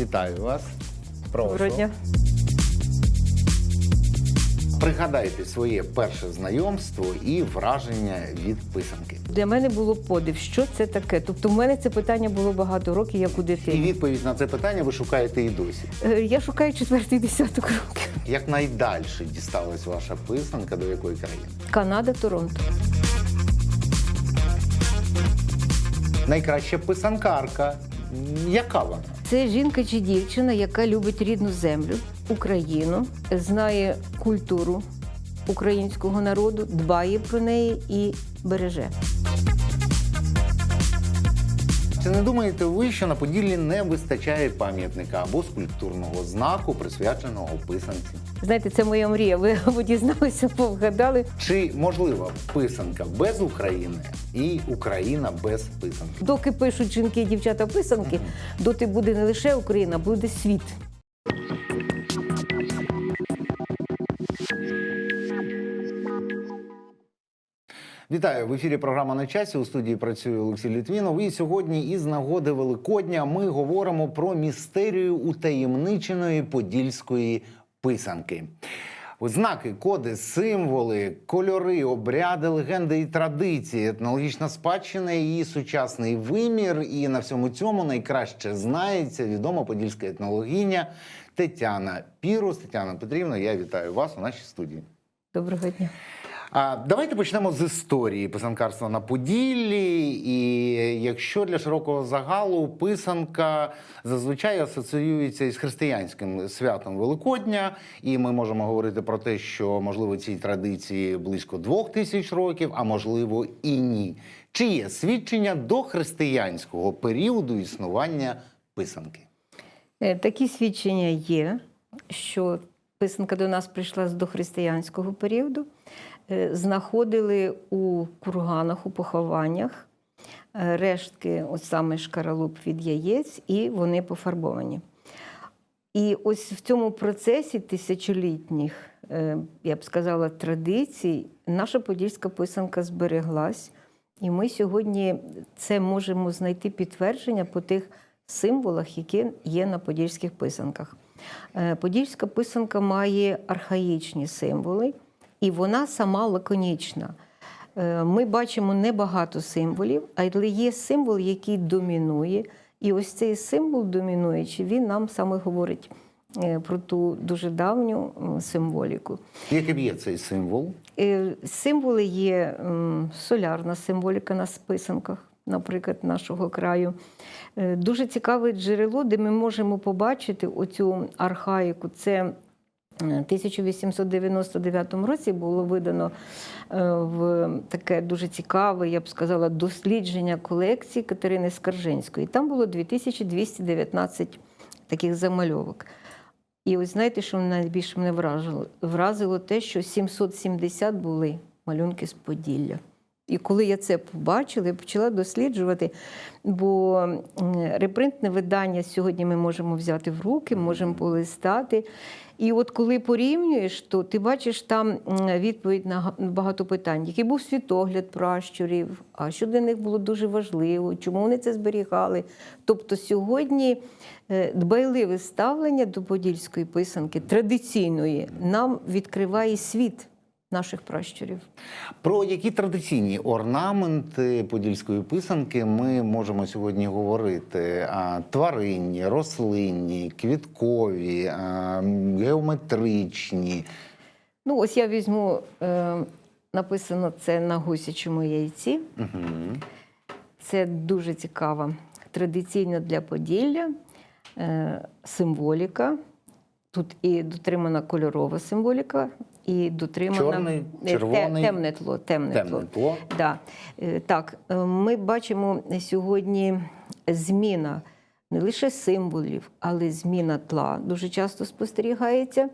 Вітаю вас. Прошу. Доброго дня. Пригадайте своє перше знайомство і враження від писанки. Для мене було подив, що це таке. Тобто, в мене це питання було багато років, як у І відповідь на це питання ви шукаєте і досі. Е, Я шукаю четвертий десяток років. Як найдальше дісталась ваша писанка до якої країни? Канада, Торонто. Найкраща писанкарка. Яка вона? Це жінка чи дівчина, яка любить рідну землю, Україну, знає культуру українського народу, дбає про неї і береже. Чи не думаєте ви, що на Поділлі не вистачає пам'ятника або скульптурного знаку, присвяченого писанці? Знаєте, це моя мрія. Ви або дізналися, або вгадали. Чи можлива писанка без України і Україна без писанки? Доки пишуть жінки і дівчата писанки, доти буде не лише Україна, буде світ. Вітаю в ефірі. Програма на часі. У студії працює Олексій Літвінов. І сьогодні, із нагоди Великодня, ми говоримо про містерію утаємниченої подільської писанки. Знаки, коди, символи, кольори, обряди, легенди і традиції, етнологічна спадщина, її сучасний вимір. І на всьому цьому найкраще знається відома подільська етнологиня Тетяна Пірус. Тетяна Петрівна, я вітаю вас у нашій студії. Доброго дня. А давайте почнемо з історії писанкарства на Поділлі. І якщо для широкого загалу писанка зазвичай асоціюється із християнським святом Великодня, і ми можемо говорити про те, що можливо цій традиції близько двох тисяч років, а можливо і ні. Чи є свідчення до християнського періоду існування писанки? Е, Такі свідчення є, що писанка до нас прийшла з дохристиянського періоду. Е, Знаходили у курганах, у похованнях е, рештки, от саме шкаралуп від яєць, і вони пофарбовані. І ось в цьому процесі тисячолітніх, е, я б сказала, традицій, наша подільська писанка збереглась. І ми сьогодні це можемо знайти підтвердження по тих символах, які є на подільських писанках. Подільська писанка має архаїчні символи, і вона сама лаконічна. Е, Ми бачимо небагато символів, але є символ, який домінує. І ось цей символ домінуючий, він нам саме говорить е, про ту дуже давню символіку. Яким є цей символ? Е, Символи є солярна символіка на списанках, наприклад, нашого краю. Дуже цікаве джерело, де ми можемо побачити оцю архаїку. Це 1899 році було видано е, в таке дуже цікаве, я б сказала, дослідження колекції Катерини Скаржинської. Там було 2219 таких замальовок. І ось знаєте, що найбільше мене вразило? Вразило те, що 770 були малюнки з Поділля. І коли я це побачила, я почала досліджувати, бо репринтне видання сьогодні ми можемо взяти в руки, можемо полистати. І от коли порівнюєш, то ти бачиш там відповідь на багато питань, який був світогляд пращурів, а що для них було дуже важливо, чому вони це зберігали. Тобто сьогодні е, дбайливе ставлення до подільської писанки традиційної нам відкриває світ наших пращурів. Про які традиційні орнаменти подільської писанки ми можемо сьогодні говорити? Тваринні, рослинні, квіткові, геометричні. Ну, ось я візьму, е, написано це на гусячому яйці. Угу. Це дуже цікава традиційна для Поділля е, символіка. Тут і дотримана кольорова символіка, і дотримана Чорний, червоний, темне тло. Темне, тло. Темне тло. Да. Е, Так, е, ми бачимо сьогодні зміна не лише символів, але зміна тла дуже часто спостерігається.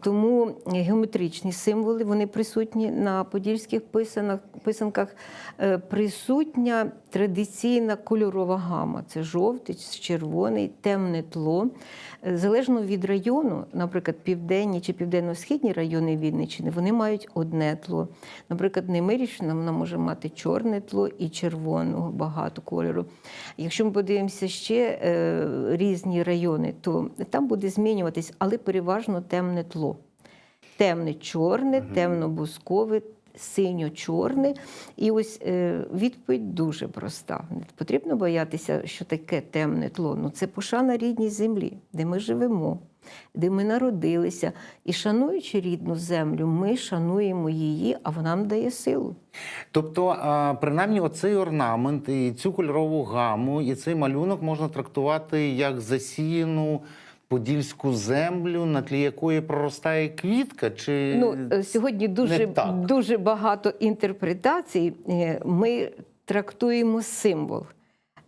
Тому геометричні символи вони присутні на подільських писанах, писанках. Е, Присутня традиційна кольорова гама це жовтий, червоний, темне тло. Е, Залежно від району, наприклад, південні чи південно-східні райони Вінниччини, вони мають одне тло. Наприклад, Немирівщина вона може мати чорне тло і червоного багато кольору. Якщо ми подивимося ще е, різні райони, то там буде змінюватись, але переважно темне тло. Темне чорне, темно-бускове, синьо-чорне. І ось е, відповідь дуже проста. Не потрібно боятися, що таке темне тло. Ну це пошана рідній землі, де ми живемо, де ми народилися. І шануючи рідну землю, ми шануємо її, а вона нам дає силу. Тобто, принаймні, оцей орнамент і цю кольорову гаму, і цей малюнок можна трактувати як засіяну подільську землю, на тлі якої проростає квітка, чи Ну, е, сьогодні дуже, дуже багато інтерпретацій. Е, Ми трактуємо символ.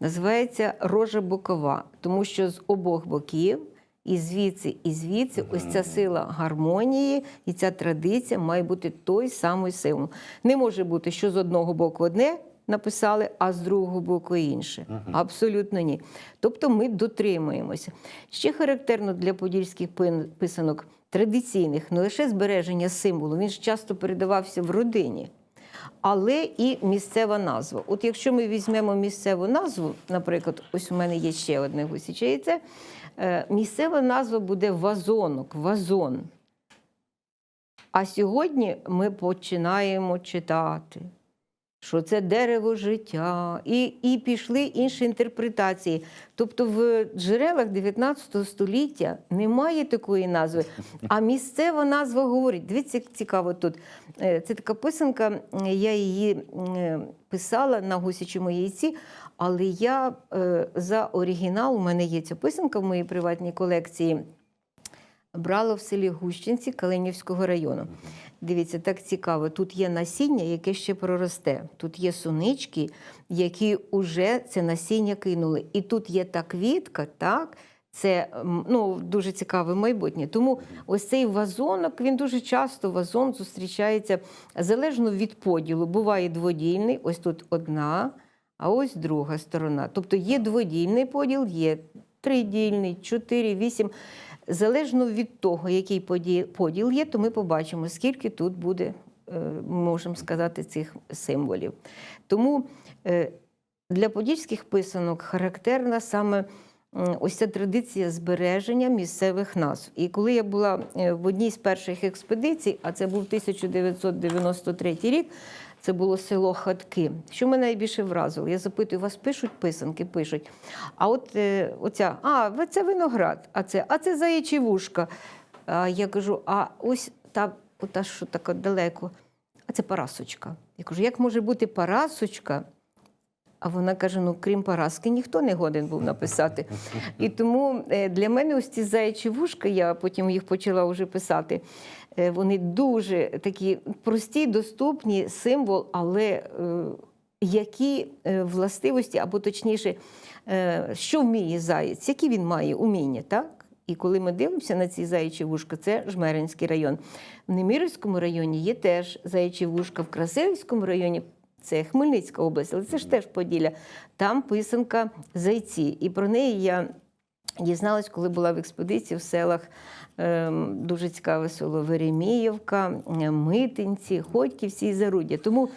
Називається рожа бокова, тому що з обох боків, і звідси, і звідси, ось ця сила гармонії і ця традиція має бути той самий символ. Не може бути, що з одного боку одне написали, а з другого боку інше. Абсолютно ні. Тобто ми дотримуємося. Ще характерно для подільських писанок традиційних, не лише збереження символу, він ж часто передавався в родині. Але і місцева назва. От якщо ми візьмемо місцеву назву, наприклад, ось у мене є ще одне гусяче е, місцева назва буде вазонок, вазон. А сьогодні ми починаємо читати, що це дерево життя, і, і пішли інші інтерпретації. Тобто в джерелах 19 століття немає такої назви, а місцева назва говорить. Дивіться, як цікаво тут. Е, Це така писанка, я її е, писала на гусячому яйці, але я е, за оригінал, у мене є ця писанка в моїй приватній колекції брала в селі Гущинці Калинівського району. Дивіться, так цікаво. Тут є насіння, яке ще проросте. Тут є сунички, які вже це насіння кинули. І тут є та квітка, так. Це ну, дуже цікаве майбутнє. Тому ось цей вазонок, він дуже часто вазон зустрічається залежно від поділу. Буває дводільний, ось тут одна, а ось друга сторона. Тобто є дводільний поділ, є тридільний, чотири, вісім. Залежно від того, який поділ є, то ми побачимо, скільки тут буде, е, можемо сказати, цих символів. Тому е, для подільських писанок характерна саме ось ця традиція збереження місцевих назв. І коли я була е, в одній з перших експедицій, а це був 1993 рік, це було село Хатки. Що мене найбільше вразило? Я запитую, вас пишуть писанки, пишуть. А от е, оця, а, це виноград, а це, а це заячі вушка. А я кажу, а ось та, ота, що така далеко, а це парасочка. Я кажу, як може бути парасочка? А вона каже: ну, крім Параски, ніхто не годен був написати. І тому е, для мене ось ці заячі вушка, я потім їх почала вже писати. е, Вони дуже такі прості, доступні, символ, але е, які властивості, або точніше, що вміє заєць, які він має уміння, так? І коли ми дивимося на ці заячі вушка, це Жмеринський район. В Немирівському районі є теж заячі вушка, в Красилівському районі це Хмельницька область, але це ж теж Поділля. Там писанка зайці. І про неї я дізналась, коли була в експедиції в селах. ем, Дуже цікаве село Вереміївка, е, Митинці, Ходьківці і Заруддя. Тому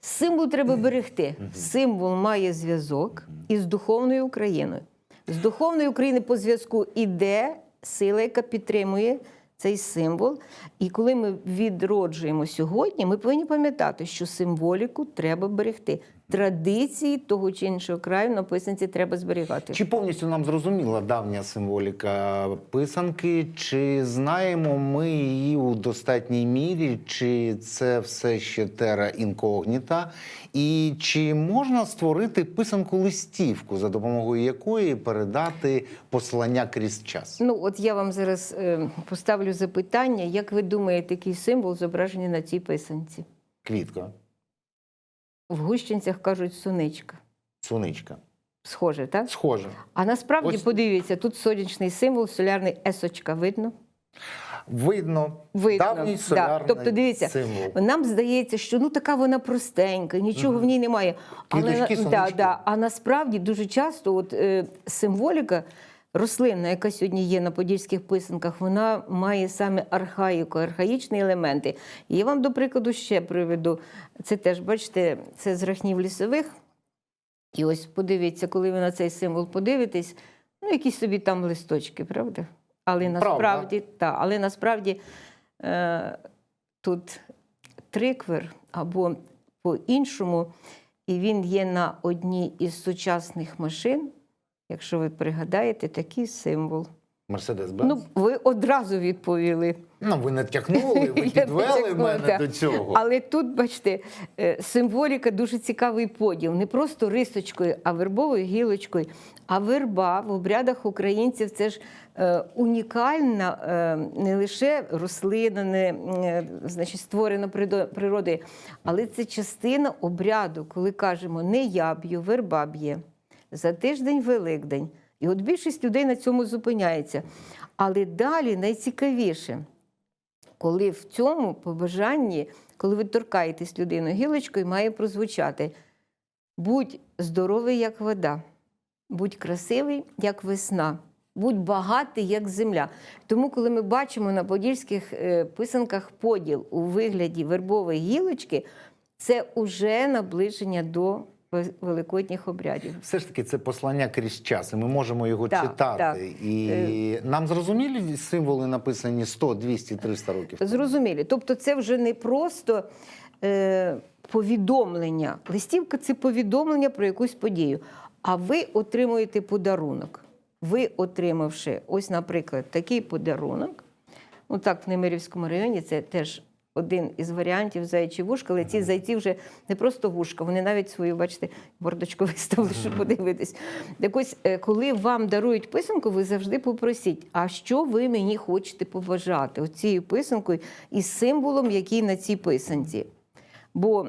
символ треба берегти. Символ має зв'язок із духовною Україною. З духовної України по зв'язку іде сила, яка підтримує цей символ. І коли ми відроджуємо сьогодні, ми повинні пам'ятати, що символіку треба берегти. Традиції того чи іншого краю на писанці треба зберігати. Чи повністю нам зрозуміла давня символіка писанки? Чи знаємо ми її у достатній мірі, чи це все ще тера інкогніта? І чи можна створити писанку листівку, за допомогою якої передати послання крізь час? Ну, от я вам зараз е, поставлю запитання, як ви думаєте, який символ зображений на цій писанці? Квітка, В Гущинцях кажуть суничка. суничка. Схоже, так? Схоже. А насправді Ось- подивіться, тут сонячний символ, солярний есочка. Видно? Видно, Видно, давній да. Тобто, дивіться, символ. Нам здається, що ну така вона простенька, нічого в ній немає. Квіточки, да, да, а насправді дуже часто от, е, символіка рослинна, яка сьогодні є на подільських писанках, вона має саме архаїку, архаїчні елементи. І я вам, до прикладу, ще приведу. Це теж, бачите, це з рахнів лісових. І ось подивіться, коли ви на цей символ подивитесь, Ну, якісь собі там листочки, правда? Але Правда. насправді, та, але насправді е, тут триквер або по-іншому, і він є на одній із сучасних машин, якщо ви пригадаєте, такий символ. Мерседес Ну, ви одразу відповіли. Ну, ви натякнули, ви підвели мене так. до цього. Але тут, бачите, е, символіка дуже цікавий поділ. Не просто рисочкою, а вербовою гілочкою. А верба в обрядах українців це ж е, унікальна е, не лише рослина, не е, значить, створена природою, але це частина обряду, коли кажемо не я б'ю, верба б'є. За тиждень Великдень. І от більшість людей на цьому зупиняється. Але далі найцікавіше коли в цьому побажанні, коли ви торкаєтесь людину гілочкою, має прозвучати: будь здоровий, як вода, будь красивий, як весна, будь багатий, як земля. Тому, коли ми бачимо на подільських е, писанках поділ у вигляді вербової гілочки, це уже наближення до великодніх обрядів. Все ж таки, це послання крізь час, і ми можемо його Так, читати. так. І нам зрозумілі символи написані 100, 200, 300 років. тому? Зрозумілі. Тобто, це вже не просто е, повідомлення. Листівка це повідомлення про якусь подію. А ви отримуєте подарунок. Ви, отримавши, ось, наприклад, такий подарунок. Ну так, в Немирівському районі це теж один із варіантів заячі вушка, але ці зайці вже не просто вушка, вони навіть свою, бачите, мордочку виставили, щоб подивитись. Так ось, е, коли вам дарують писанку, ви завжди попросіть, а що ви мені хочете побажати оцією писанкою із символом, який на цій писанці. Бо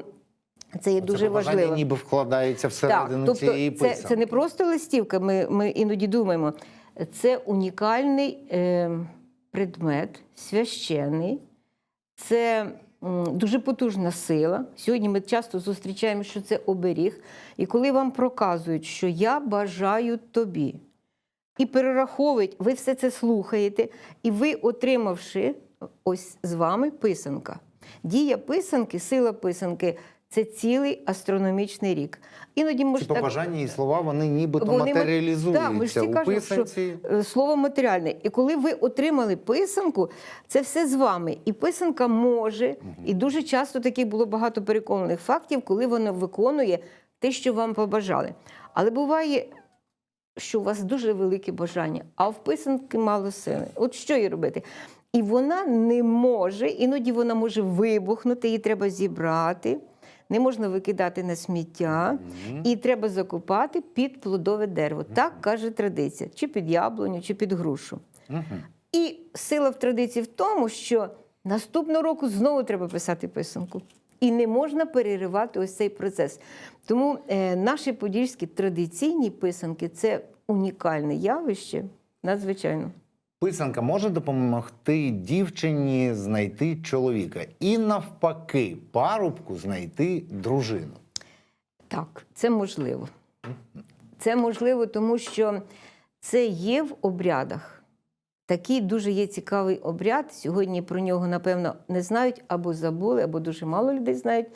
це є Це дуже важливо. ніби вкладається Так, всередину тобто цієї це, писанки. це не просто листівка, ми, ми іноді думаємо. Це унікальний е, предмет, священний, це дуже потужна сила. Сьогодні ми часто зустрічаємо, що це оберіг. І коли вам проказують, що я бажаю тобі, і перераховують, ви все це слухаєте, і ви, отримавши ось з вами писанка. Дія писанки, сила писанки це цілий астрономічний рік. Іноді може так побажання і слова, вони нібито Вони матеріалізуються Так, ми ж всі у кажемо, писанці. що е, слово матеріальне. І коли ви отримали писанку, це все з вами. І писанка може, і дуже часто таких було багато переконаних фактів, коли вона виконує те, що вам побажали. Але буває, що у вас дуже велике бажання, а в писанки мало сили. От що їй робити? І вона не може, іноді вона може вибухнути, її треба зібрати, не можна викидати на сміття, і треба закопати під плодове дерево. Так каже традиція, чи під яблуню, чи під грушу. І сила в традиції в тому, що наступного року знову треба писати писанку. І не можна переривати ось цей процес. Тому е, наші подільські традиційні писанки це унікальне явище, надзвичайно. Писанка може допомогти дівчині знайти чоловіка і навпаки, парубку знайти дружину. Так, це можливо. Це можливо, тому що це є в обрядах. Такий дуже є цікавий обряд. Сьогодні про нього, напевно, не знають або забули, або дуже мало людей знають.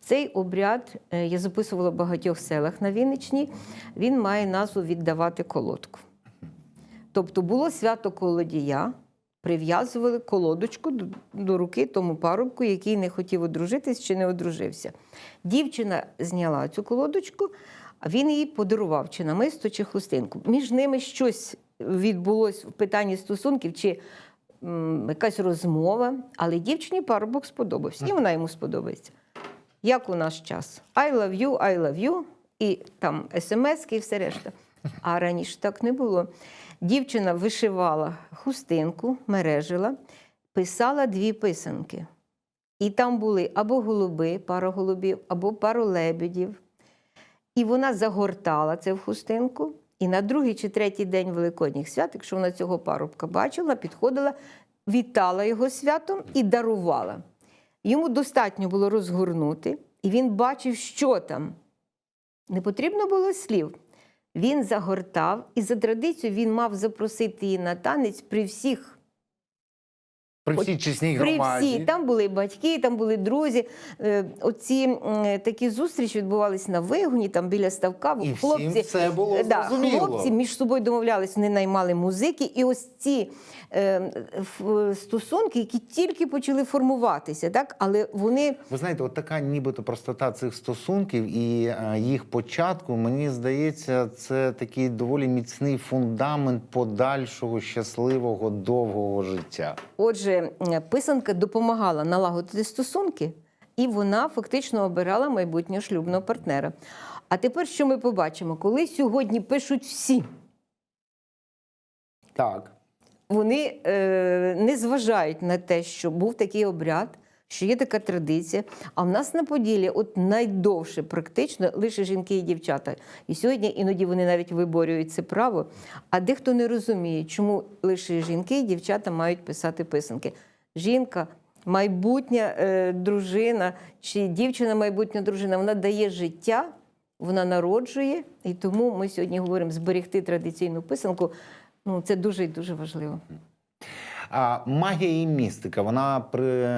Цей обряд е, я записувала в багатьох селах на Вінниччині. Він має назву віддавати колодку. Тобто було свято колодія, прив'язували колодочку до, до руки тому парубку, який не хотів одружитись чи не одружився. Дівчина зняла цю колодочку, а він їй подарував чи намисто, чи хустинку. Між ними щось відбулось в питанні стосунків, чи м, якась розмова, але дівчині парубок сподобався, і вона йому сподобається. Як у наш час? I love you, I love you, і там смс і все решта. А раніше так не було. Дівчина вишивала хустинку, мережила, писала дві писанки. І там були або голуби, пара голубів, або пару лебедів. І вона загортала це в хустинку. І на другий чи третій день Великодніх свят, якщо вона цього парубка бачила, підходила, вітала його святом і дарувала. Йому достатньо було розгорнути, і він бачив, що там. Не потрібно було слів. Він загортав, і за традицією він мав запросити її на танець при всіх При всій чесній При громаді. всі, там були батьки, там були друзі. Е, Оці такі зустрічі відбувалися на вигоні, там біля ставка. І всім хлопці, це було да, зрозуміло. хлопці між собою домовлялись, вони наймали музики, і ось ці стосунки, які тільки почали формуватися, так але вони Ви знаєте, от така нібито простота цих стосунків і е, їх початку, мені здається, це такий доволі міцний фундамент подальшого щасливого довгого життя. Отже, е, писанка допомагала налагодити стосунки, і вона фактично обирала майбутнього шлюбного партнера. А тепер що ми побачимо? Коли сьогодні пишуть всі, Так. Вони е, не зважають на те, що був такий обряд, що є така традиція. А в нас на Поділі от найдовше практично лише жінки і дівчата. І сьогодні іноді вони навіть виборюють це право. А дехто не розуміє, чому лише жінки і дівчата мають писати писанки. Жінка. Майбутня е, дружина чи дівчина, майбутня дружина, вона дає життя, вона народжує, і тому ми сьогодні говоримо зберегти традиційну писанку. Ну, це дуже і дуже важливо. А магія і містика, вона при,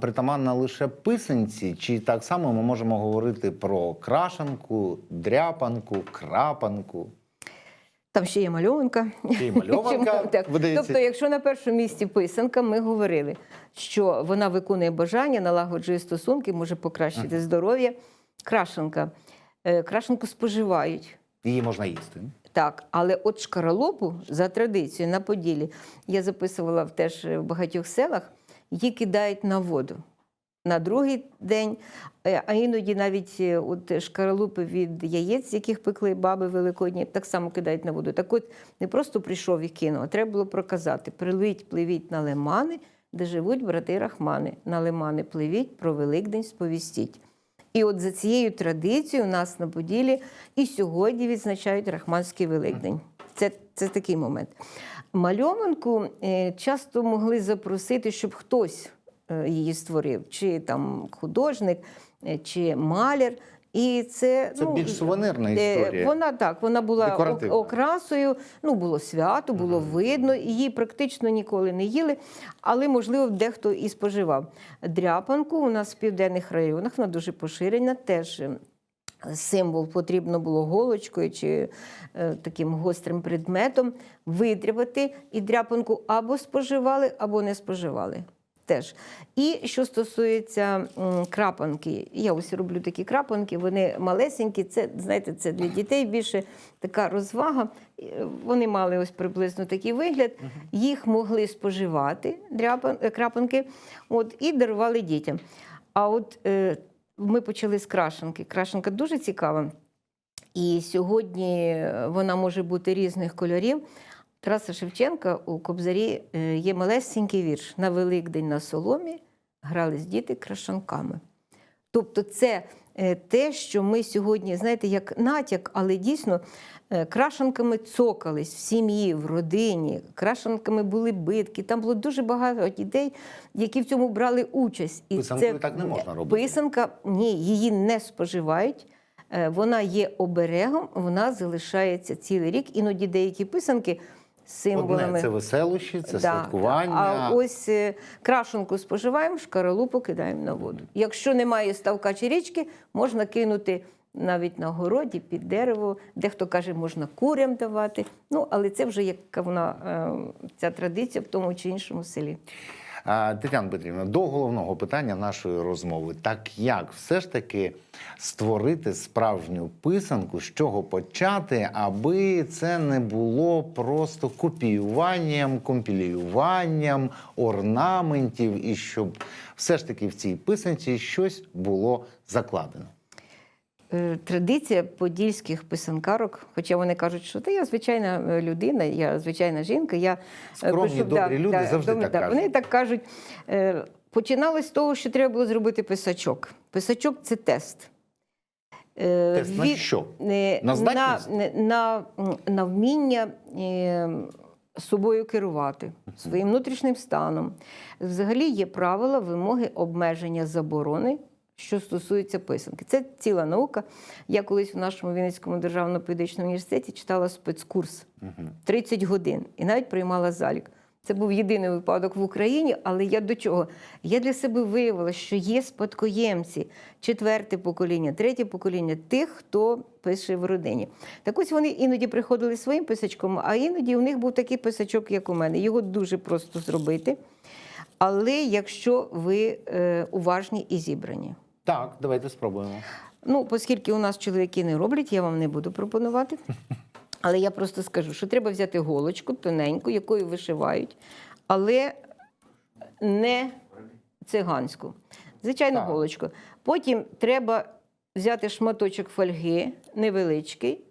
притаманна лише писанці, чи так само ми можемо говорити про крашанку, дряпанку, крапанку? Там ще є мальованка. Ще й мальованка, Так. видається. Тобто, якщо на першому місці писанка, ми говорили, що вона виконує бажання, налагоджує стосунки, може покращити здоров'я. Крашенка. Е, Крашенку споживають. Її можна їсти. Так, але от шкаралопу за традицією на Поділі я записувала теж в багатьох селах, її кидають на воду на другий день, Е, а іноді навіть е, от шкаралупи від яєць, яких пекли баби великодні, так само кидають на воду. Так от не просто прийшов і кинув, а треба було проказати: Приливіть, пливіть на лимани, де живуть брати Рахмани. На лимани пливіть, про Великдень сповістіть. І от за цією традицією у нас на Поділі і сьогодні відзначають Рахманський Великдень. Це, це такий момент. Мальованку е, часто могли запросити, щоб хтось е, її створив, чи там художник, е, чи маляр. І це, Це більш сувенирна е, історія. Вона так, вона була окрасою. Ну було свято, було видно. Її практично ніколи не їли, але можливо дехто і споживав. Дряпанку у нас в південних районах вона дуже поширена. Теж е, символ потрібно було голочкою чи е, таким гострим предметом витрібати і дряпанку або споживали, або не споживали. Теж. І що стосується крапанки, я ось роблю такі крапанки, вони малесенькі, це, знаєте, це для дітей більше така розвага. Е, Вони мали ось приблизно такий вигляд. Їх могли споживати е, крапанки от, і дарували дітям. А от е, ми почали з крашенки. Крашенка дуже цікава. І сьогодні вона може бути різних кольорів. Тараса Шевченка у Кобзарі е, є малесенький вірш на Великдень на соломі грались діти крашанками. Тобто, це е, те, що ми сьогодні, знаєте, як натяк, але дійсно е, крашанками цокались в сім'ї, в родині, крашанками були битки. Там було дуже багато дітей, які в цьому брали участь. Писанкою так не можна робити. Писанка, ні, її не споживають. Вона є оберегом, вона залишається цілий рік. Іноді деякі писанки символами. Одне це веселощі, це Да. святкування. А ось е, крашенку споживаємо, шкаралупу кидаємо на воду. Якщо немає ставка чи річки, можна кинути навіть на городі, під дерево. Дехто каже, можна курям давати. Ну, але це вже яка вона е, ця традиція в тому чи іншому селі. Тетяна Петрівна, до головного питання нашої розмови. Так як все ж таки створити справжню писанку, з чого почати, аби це не було просто копіюванням, компілюванням орнаментів, і щоб все ж таки в цій писанці щось було закладено. Е, Традиція подільських писанкарок, хоча вони кажуть, що та я звичайна е, людина, я звичайна жінка. Я е, Скромні, добрі люди завжди добрі, так да, кажуть. Вони так кажуть. Починалось з того, що треба було зробити писачок. Писачок це тест. Тест на що? На здатність? на, на, на вміння собою керувати, своїм внутрішнім станом. Взагалі є правила, вимоги, обмеження, заборони, що стосується писанки. Це ціла наука. Я колись в нашому Вінницькому державному педагогічному університеті читала спецкурс 30 годин і навіть приймала залік. Це був єдиний випадок в Україні, але я до чого? Я для себе виявила, що є спадкоємці, четверте покоління, третє покоління тих, хто пише в родині. Так ось вони іноді приходили своїм писачком, а іноді у них був такий писачок, як у мене. Його дуже просто зробити. Але якщо ви е, уважні і зібрані. Так, давайте спробуємо. Ну, оскільки у нас чоловіки не роблять, я вам не буду пропонувати. Але я просто скажу, що треба взяти голочку тоненьку, якою вишивають, але не циганську. Звичайно, Так. голочку. Потім треба взяти шматочок фольги невеличкий.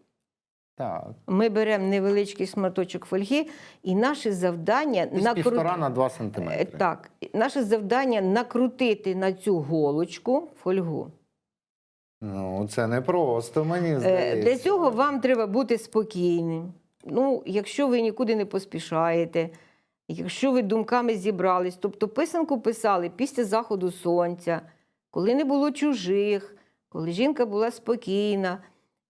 Так. Ми беремо невеличкий шматочок фольги, і наше завдання накру- на два Е, сантиметри. Так, наше завдання накрутити на цю голочку фольгу. Ну, це не просто, мені Е, здається. Для цього вам треба бути спокійним. Ну, якщо ви нікуди не поспішаєте, якщо ви думками зібрались, тобто писанку писали після заходу сонця, коли не було чужих, коли жінка була спокійна.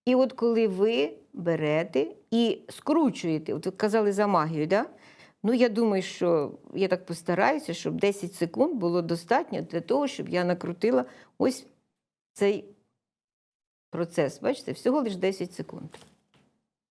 І от коли ви берете і скручуєте, от ви казали за магію, да? ну я думаю, що я так постараюся, щоб 10 секунд було достатньо для того, щоб я накрутила ось цей процес. Бачите, всього лише 10 секунд.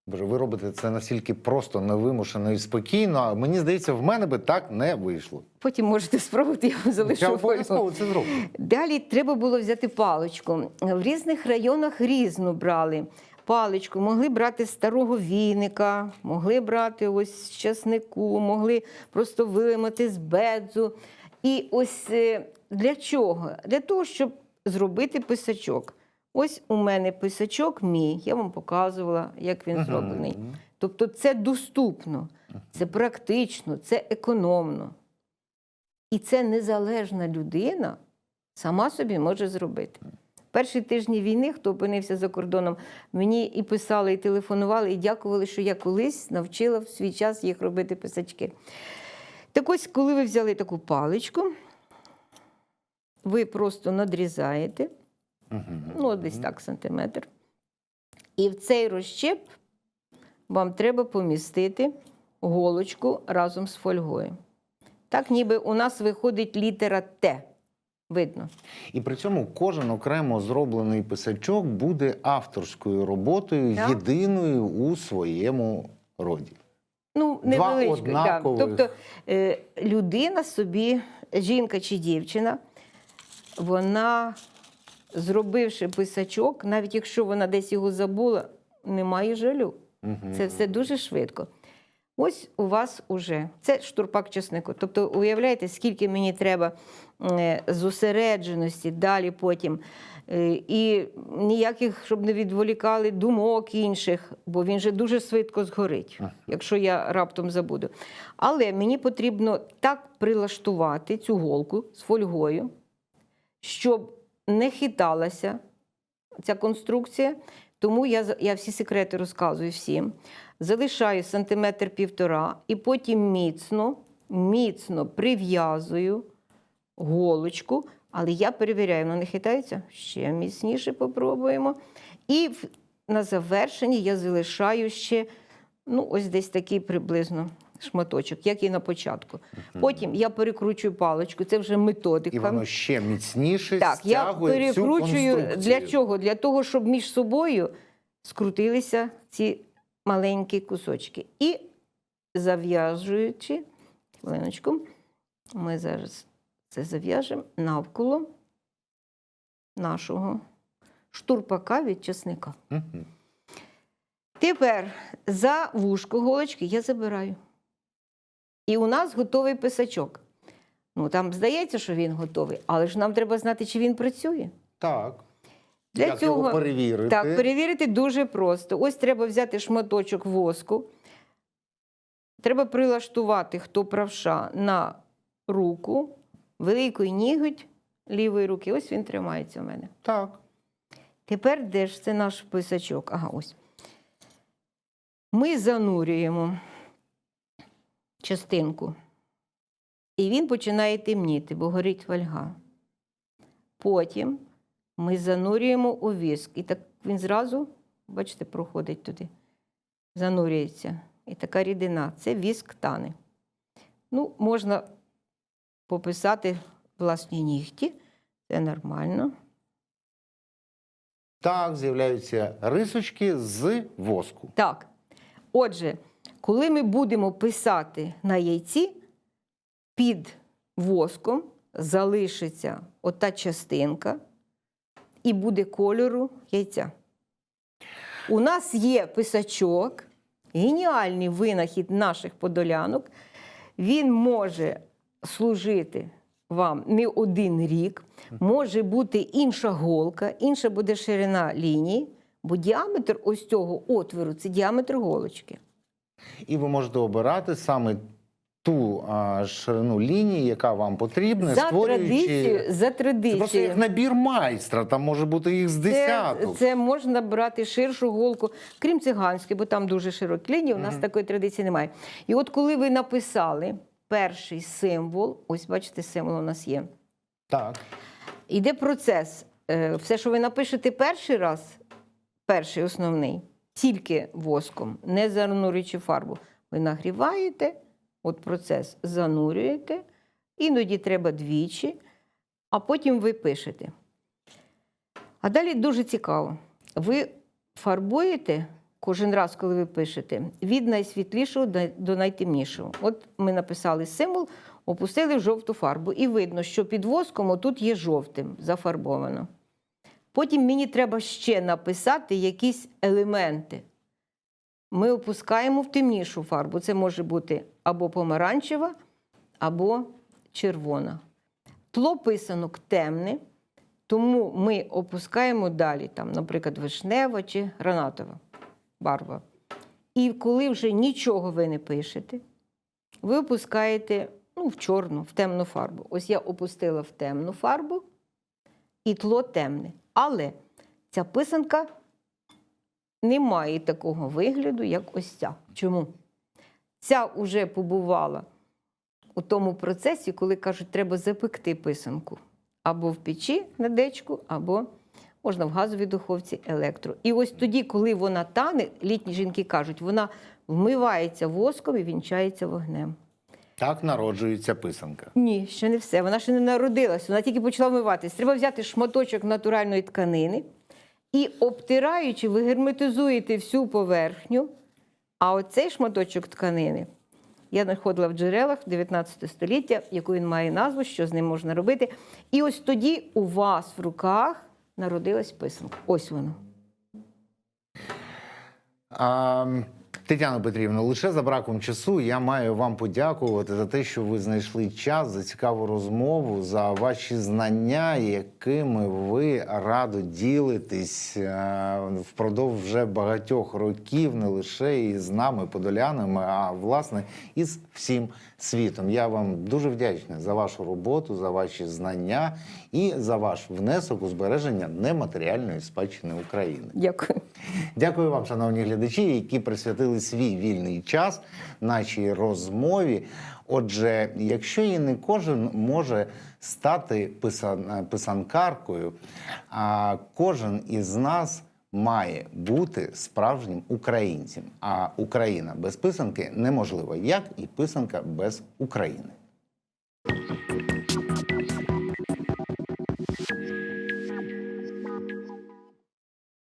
Боже, ви робите це настільки просто, невимушено і спокійно. А мені здається, в мене би так не вийшло. Потім можете спробувати, я вам залишу. Я обов'язково це зроблю. Далі треба було взяти паличку. В різних районах різно брали. Паличку могли брати старого віника, могли брати ось часнику, могли просто вилимати з бедзу. І ось е, для чого? Для того, щоб зробити писачок. Ось у мене писачок мій, я вам показувала, як він зроблений. Тобто це доступно, це практично, це економно. І це незалежна людина сама собі може зробити. Перші тижні війни, хто опинився за кордоном, мені і писали, і телефонували, і дякували, що я колись навчила в свій час їх робити писачки. Так ось, коли ви взяли таку паличку, ви просто надрізаєте, Мгм. ну, десь так, сантиметр. І в цей розщеп вам треба помістити голочку разом з фольгою. Так, ніби у нас виходить літера Т. Видно. І при цьому кожен окремо зроблений писачок буде авторською роботою, Так. єдиною у своєму роді. Ну, Два невеличко. Да. Тобто е, людина собі, жінка чи дівчина, вона, зробивши писачок, навіть якщо вона десь його забула, немає жалю. Мгм. Це все дуже швидко. Ось у вас уже це штурпак чеснику. Тобто, уявляєте, скільки мені треба е, зосередженості далі потім. Е, І ніяких, щоб не відволікали думок інших, бо він же дуже швидко згорить, якщо я раптом забуду. Але мені потрібно так прилаштувати цю голку з фольгою, щоб не хиталася ця конструкція. Тому я, я всі секрети розказую всім. Залишаю сантиметр півтора і потім міцно, міцно прив'язую голочку, але я перевіряю, вона не хитається. Ще міцніше попробуємо. І на завершенні я залишаю ще ну, ось десь такий приблизно шматочок, як і на початку. Потім я перекручую паличку, це вже методика. І воно ще міцніше Так, я стягує цю перекручую конструкцію. для чого? Для того, щоб між собою скрутилися ці маленькі кусочки. І зав'яжуючи, хвилиночку, ми зараз це зав'яжемо навколо нашого штурпака від чесника. Мгм. Тепер за вушко голочки я забираю. І у нас готовий писачок. Ну, там здається, що він готовий, але ж нам треба знати, чи він працює. Так. Для Як цього його перевірити? Так, перевірити дуже просто. Ось треба взяти шматочок воску. Треба прилаштувати, хто правша, на руку, великий ніготь лівої руки. Ось він тримається в мене. так. Тепер де ж це наш писачок? Ага, ось. Ми занурюємо частинку. І він починає темніти, бо горить фольга. Потім ми занурюємо у віск. І так він зразу, бачите, проходить туди. Занурюється. І така рідина. Це віск тане. Ну, можна пописати власні нігті, це нормально. Так, з'являються рисочки з воску. Так. Отже, коли ми будемо писати на яйці, під воском залишиться ота частинка і буде кольору яйця. У нас є писачок, геніальний винахід наших подолянок. Він може служити вам не один рік, може бути інша голка, інша буде ширина лінії, бо діаметр ось цього отвору це діаметр голочки. І ви можете обирати саме ту а, ширину лінії, яка вам потрібна, За створюючи. традицією, за Це просто як набір майстра, там може бути їх з десяток. це можна брати ширшу голку, крім циганської, бо там дуже широкі лінії, у нас такої традиції немає. І от коли ви написали перший символ, ось бачите, символ у нас є. Так. Іде процес. Е, Все, що ви напишете перший раз, перший основний, тільки воском, не занурюючи фарбу. Ви нагріваєте, от процес занурюєте, іноді треба двічі, а потім ви пишете. А далі дуже цікаво. Ви фарбуєте кожен раз, коли ви пишете, від найсвітлішого до- найтемнішого. От ми написали символ, опустили жовту фарбу, і видно, що під воском тут є жовтим зафарбовано. Потім мені треба ще написати якісь елементи. Ми опускаємо в темнішу фарбу. Це може бути або помаранчева, або червона. Тло писанок темне, тому ми опускаємо далі, там, наприклад, вишнева чи гранатова барва. І коли вже нічого ви не пишете, ви опускаєте ну, в чорну, в темну фарбу. Ось я опустила в темну фарбу, і тло темне. Але ця писанка не має такого вигляду, як ось ця. Чому? Ця вже побувала у тому процесі, коли кажуть, треба запекти писанку або в печі на дечку, або можна в газовій духовці електро. І ось тоді, коли вона тане, літні жінки кажуть, вона вмивається воском і вінчається вогнем. Так народжується писанка. Ні, ще не все. Вона ще не народилась, вона тільки почала вмиватись. Треба взяти шматочок натуральної тканини і, обтираючи, ви герметизуєте всю поверхню. А оцей шматочок тканини я знаходила в джерелах 19 століття, яку він має назву, що з ним можна робити. І ось тоді у вас в руках народилась писанка. Ось вона. А, Тетяно Петрівно, лише за браком часу я маю вам подякувати за те, що ви знайшли час за цікаву розмову, за ваші знання, якими ви радо ділитесь е, впродовж вже багатьох років, не лише із нами, подолянами, а власне із всім світом. Я вам дуже вдячний за вашу роботу, за ваші знання і за ваш внесок у збереження нематеріальної спадщини України. Дякую. Дякую вам, шановні глядачі, які присвятили свій вільний час нашій розмові. Отже, якщо і не кожен може стати писан- писанкаркою, а кожен із нас має бути справжнім українцем. А Україна без писанки неможлива, як і писанка без України.